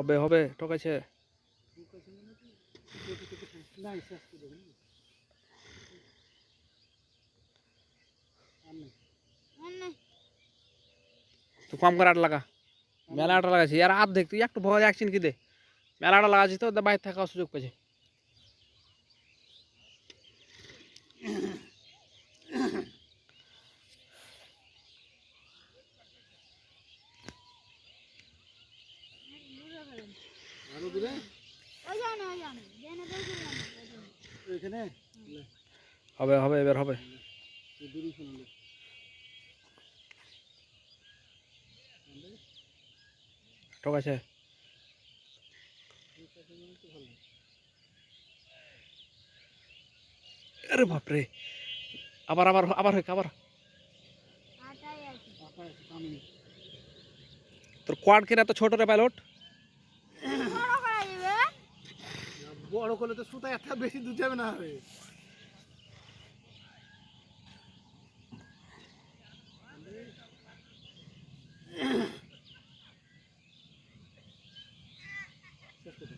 অবহে হবে টকাইছে on on তো কাম করা আট লাগা মেলা আট লাগাছে यार हाथ देख तो एकटो ভয়া অ্যাকশন কি দে মেলা আট লাগা যেত দবাই থাকা অসুজোক করে আরে আরে ঘুরে ও জানে আয়ানে জেনে দৌড়ানো এখানে হবে হবে হবে হবে টাকাছে আরে বাপ রে আবার আবার আবার হবে আবার তো কোয়াড এর তো ছোট রে পেলট বড় করলে তো সুতা এত বেশি দুধ যাবে না হবে শেষ